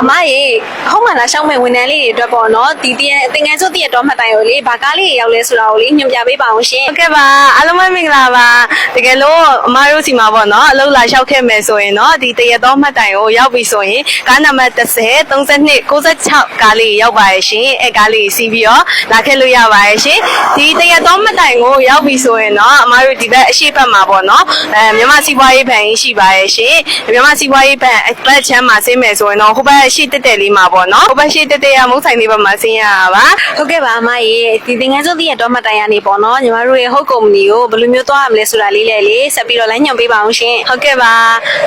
အမရေဟုတ်မှလားရှောင်းမဲ့ဝန်ထမ်းလေးတွေအတွက်ပေါ့နော်ဒီတင်တင်ငယ်စုတည့်ရတော့မှတ်တိုင်ကိုလေဘာကားလေးရောက်လဲဆိုတာကိုလေညွှန်ပြပေးပါအောင်ရှင်ဟုတ်ကဲ့ပါအားလုံးပဲမင်္ဂလာပါတကယ်လို့အမားတို့စီမှာပေါ့နော်အလုပ်လာလျှောက်ခဲ့မယ်ဆိုရင်တော့ဒီတရတော်မှတ်တိုင်ကိုရောက်ပြီဆိုရင်ကားနံပါတ်30 32 96ကားလေးရောက်ပါရဲ့ရှင်အဲကားလေးစီးပြီးတော့လာခဲ့လို့ရပါရဲ့ရှင်ဒီတရတော်မှတ်တိုင်ကိုရောက်ပြီဆိုရင်တော့အမားတို့ဒီဘက်အရှိတ်ဘက်မှာပေါ့နော်အဲမြန်မာစီးပွားရေးဘဏ်ရှိပါရဲ့ရှင်မြန်မာစီးပွားရေးဘဏ်အဘက်ချမ်းမှာဆင်းမယ်ဆိုရင်တော့ဟိုဘက်ရှိတက်တက်လေးမှာပေါ့နော်ဟိုဘက်ရှိတက်တက်ရမုတ်ဆိုင်လေးဘက်မှာဆင်းရတာပါဟုတ်ကဲ့ပါအမရေဒီတင်ငယ်စုတည့်ရတော့မှတ်တိုင်ရနေပေါ့နော်ညီမတို့ရဲ့ဟုတ်ကုမ္ပဏီကိုဘယ်လိုမျိုးသွားရမလဲဆိုတာလေးလေလေဆက်ပြီးတော့လည်းညွှန်ပေးပါအောင်ရှင်ဟုတ်ကဲ့ပါ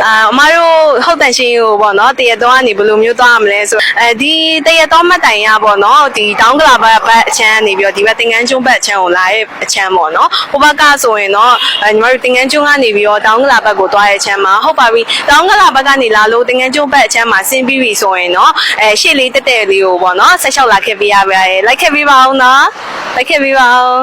အာအမတို့ဟုတ်တန်ရှင်းကိုပေါ့နော်တရတော်ကနေဘယ်လိုမျိုးသွားရမလဲဆိုအဲဒီတရတော်မှတ်တိုင်ရပေါ့နော်ဒီတောင်းကလာဘက်ဘက်အချမ်းနေပြီးတော့ဒီဘက်တင်ငန်းကျွန်းဘက်အချမ်းကိုလာရဲ့အချမ်းပေါ့နော်ဟိုဘက်ကဆိုရင်တော့အဲညီမတို့တင်ငန်းကျွန်းကနေပြီးတော့တောင်းကလာဘက်ကိုသွားရဲ့အချမ်းမှာဟုတ်ပါပြီတောင်းကလာဘက်ကနေလာလို့တင်ငန်းကျွန်းဘက်အချမ်းမှာဆင်းပြီးပြီဆိုရင်တော့အဲရှေ့လေးတက်တက်လေးကိုပေါ့နော်ဆက်လျှောက်လာခဲ့ပေးရပါရဲ့လိုက်ခဲ့ပေးပါအောင်နော်လိုက်ခဲ့ပေးပါအောင်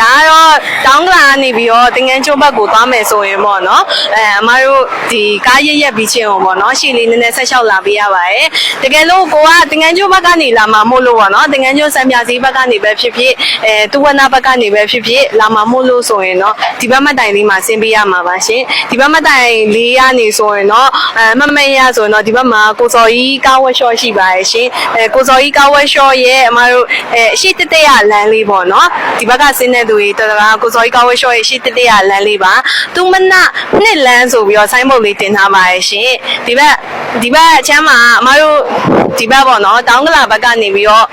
ဒါကတော့တောင်းကလာနေပြီးတော့တင်ငန်းကျွန်းဘက်ကိုသွားမယ်ဆိုရင်ပေါ့နော်အဲအမတို့ဒီကားရက်ရက်ပြီးချင်းအောင်ပေါ့နော်ရှေ့လေးနည်းနည်းဆက်လျှောက်လာပေးရပါတယ်တကယ်လို့ကိုကတင်ငန်းကျွန်းဘက်ကနေလာမှာမို့လို့ပေါ့နော်တင်ငန်းကျွန်းစံပြစီဘက်ကနေပဲဖြစ်ဖြစ်အဲတူဝနာဘက်ကနေပဲဖြစ်ဖြစ်လာမှာမို့လို့ဆိုရင်တော့ဒီဘက်မတိုင်လေးမှာဆင်းပေးရမှာပါရှင်ဒီဘက်မတိုင်လေးရနေဆိုရင်တော့အဲမမရဆိုရင်တော့ဒီဘက်မှာကိုစော်ကြီးကားဝက်ရှော့ရှိပါတယ်ရှင်အဲကိုစော်ကြီးကားဝက်ရှော့ရဲ့အမတို့အဲအရှိတက်တက်ရလမ်းလေးပေါ့နော်ဒီဘက်ကဆင်းတဲ့သူတွေတော်တော်ကိုစော်ကြီးကားဝက်ရှော့ရဲ့ရှိတက်တက်ရလမ်းလေးပါသူမနနှစ်လမ်းဆိုပြီးတော့ဆိုင်းဘုတ်လေးတင်ထားပါတယ်ရှင်ဒီဘက်ဒီဘက်အချမ်းမှာအမတို့ဒီဘက်ပေါ့နော်တောင်းကလာဘက်ကနေပြီးတော့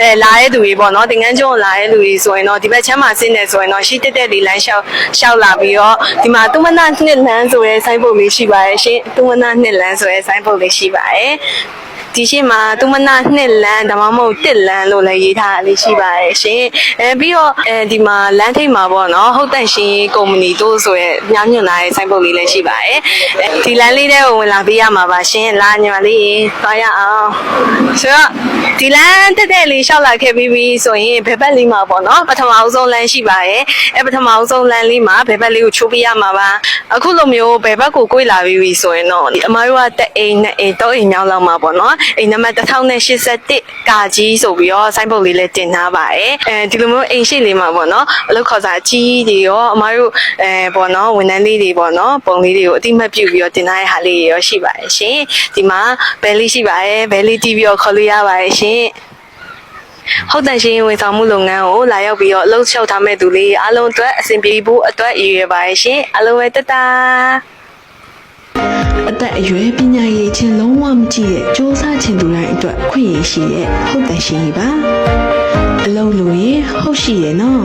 အဲလာတဲ့သူတွေပေါ့နော်တင်ငန်းကျွန်းကိုလာတဲ့လူတွေဆိုရင်တော့ဒီဘက်ချမ်းမှာဆင်းနေဆိုရင်တော့ရှိတက်တက်လေးလမ်းလျှောက်လျှောက်လာပြီးတော့ဒီမှာသူမနနှစ်လမ်းဆိုရဲဆိုင်းဘုတ်လေးရှိပါတယ်ရှင်သူမနနှစ်လမ်းဆိုရဲဆိုင်းဘုတ်လေးရှိပါတယ် ဒီရှိမှာသူမနာနှစ်လမ်းဒါမှမဟုတ်တစ်လမ်းလို့လည်းရေးထားတာလေးရှိပါတယ်ရှင်အဲပြီးတော့အဲဒီမှာလမ်းထိပ်မှာပေါ့နော်ဟုတ်တန့်ရှင်ကုမ္ပဏီတို့ဆိုရဲညညွန်လာတဲ့ဆိုင်ပုတ်လေးလည်းရှိပါတယ်အဲဒီလမ်းလေးတဲ့ကိုဝင်လာပေးရမှာပါရှင်လာညီမလေးသွားရအောင်ဆိုတော့ဒီလမ်းတက်တက်လေးရှောက်လာခဲ့ပြီးပြီဆိုရင်ဘယ်ဘက်လေးမှာပေါ့နော်ပထမအဆုံးလမ်းရှိပါတယ်အဲပထမအဆုံးလမ်းလေးမှာဘယ်ဘက်လေးကိုချိုးပေးရမှာပါအခုလိုမျိုးဘယ်ဘက်ကိုကိုယ်လာပြီးပြီဆိုရင်တော့အမားတို့ကတက်အိမ်နဲ့အိမ်တော့အိမ်မြောက်လောက်မှာပေါ့နော်အိမ်နံပါတ်1081ကာကြီးဆိုပြီးတော့ဆိုင်းပုတ်လေးလည်းတင်ထားပါတယ်အဲဒီလိုမျိုးအိမ်ရှိလေးမှာပေါ့နော်အလုပ်ခေါ်စာကြီးတွေရောအမားတို့အဲပေါ့နော်ဝန်ထမ်းလေးတွေပေါ့နော်ပုံလေးတွေကိုအတိမတ်ပြုပြီးတော့တင်ထားတဲ့ဟာလေးတွေရောရှိပါတယ်ရှင်ဒီမှာဘယ်လေးရှိပါတယ်ဘယ်လေးတီးပြီးတော့ခေါ်လို့ရပါတယ်ရှင်ဟုတ်တယ်ရှင်ဝန်ဆောင်မှုလုပ်ငန်းကိုလာရောက်ပြီးတော့အလုပ်လျှောက်ထားမဲ့သူလေးအားလုံးအတွက်အဆင်ပြေဖို့အတွက်ရည်ရွယ်ပါရဲ့ရှင်အားလုံးပဲတတ အသက်အရွယ်ပညာရည်ချင်းလုံးဝမကြည့်တဲ့စ조사ခြင်းသူတိုင်းအတွက်ခွင့်ရရှိတဲ့ဟုတ်တယ်ရှင်ကြီးပါအလုံးလို့ရင်ဟုတ်ရှိရဲ့နော်